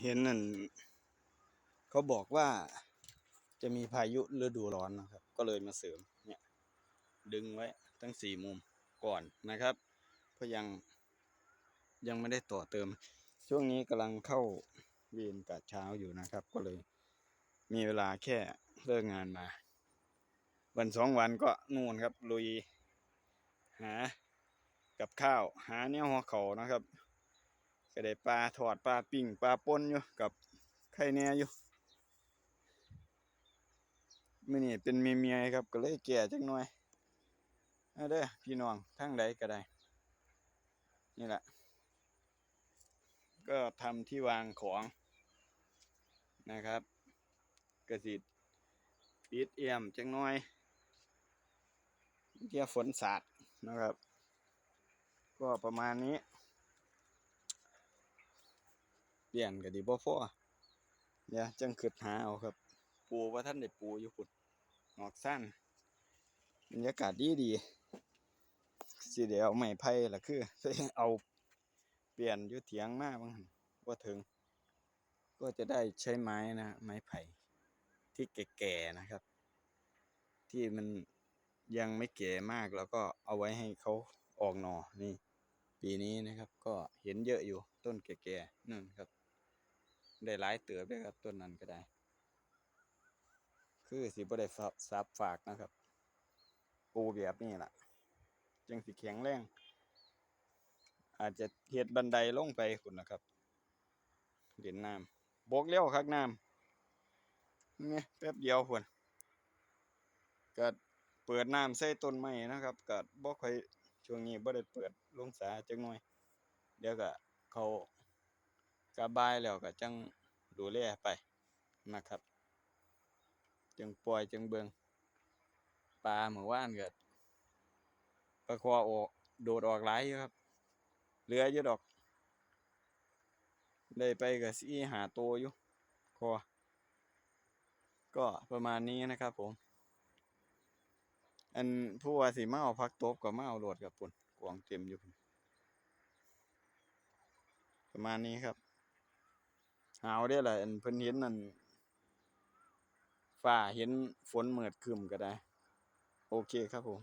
เห็นนั่นเขาบอกว่าจะมีพายุฤดูร้อนนะครับ ก็เลยมาเสริมเนี่ยดึงไว้ทั้งสี่มุมก่อนนะครับ เพราะยังยังไม่ได้ต่อเติม ช่วงนี้กำลังเข้าเวียนกะเช้าอยู่นะครับ ก็เลยมีเวลาแค่เลิกงานมา วันสองวันก็นู่นครับลุย หา กับข้าว หาแนวหัวเขานะครับ ก็ได้ปลาถอดปลาปิ้งปลาป่นอยู่กับไข่แน่อยู่มื่อนี้เป็นเมียเมียครับก็เลยแก่จังหน่อยเอาเด้อพี่น้องทั้งใดก็ได้ นี่แหละ ก็ทำที่วางของนะครับกระสิปิดเอี่ยมจังหน่อยเที่ยฝนสาดนะครับ ก็ประมาณนี้ เปลี่ยนก็ดีบ่พอเดี๋ยวจังคิดหาเอาครับ ปูว่าท่านได้ปูอยู่พุ่นหนอกสั้นบรรยากาศดีดีสิเดี๋ยวเอาไม้ไผ่ละคือเอาเปลี่ยนอยู่เถียงมาบ้างหั่นว่าถึง ก็จะได้ใช้ไม้นะไม้ไผ่ที่แก่ๆนะครับ ที่มันยังไม่แก่มากแล้วก็เอาไว้ให้เขาออกหน่อนี่ ปีนี้นะครับก็เห็นเยอะอยู่ต้นแก่ๆนั่นครับ ได้หลายเติบด้วยครับต้นนั้นก็ได้ คือสิบ่ได้ซับฝากนะครับ ปูแบบนี้ล่ะจังสิแข็งแรงอาจจะเฮ็ดบันไดลงไปคุณนะครับเล่นน้ำบกเลี้ยวคักน้ำนี่แป๊บเดียวพุ่นก็เปิดน้ำใส่ต้นไม้นะครับก็บ่ค่อย ช่วงนี้บ่ได้เปิดลงสาจักหน่อย เดี๋ยวก็เขากระบายแล้วก็จังดูแลไปนะครับจังปล่อยจังเบิงปลาเมื่อวานเก็ปลาคอออกโดดออกหลายอยู่ครับเหลืออยู่ดอก ได้ไปกับสีหาตัวอยู่คอก็ประมาณนี้นะครับผม อันผู้ว่าสิมาเอาพักตบกับมาเอาโหลดกับปุ่นกวางเต็มอยู่ประมาณนี้ครับหาวได้หละอันเพิ่นเห็นนั่นฝ่าเห็นฝนเมิดครึมก็ได้ โอเคครับผม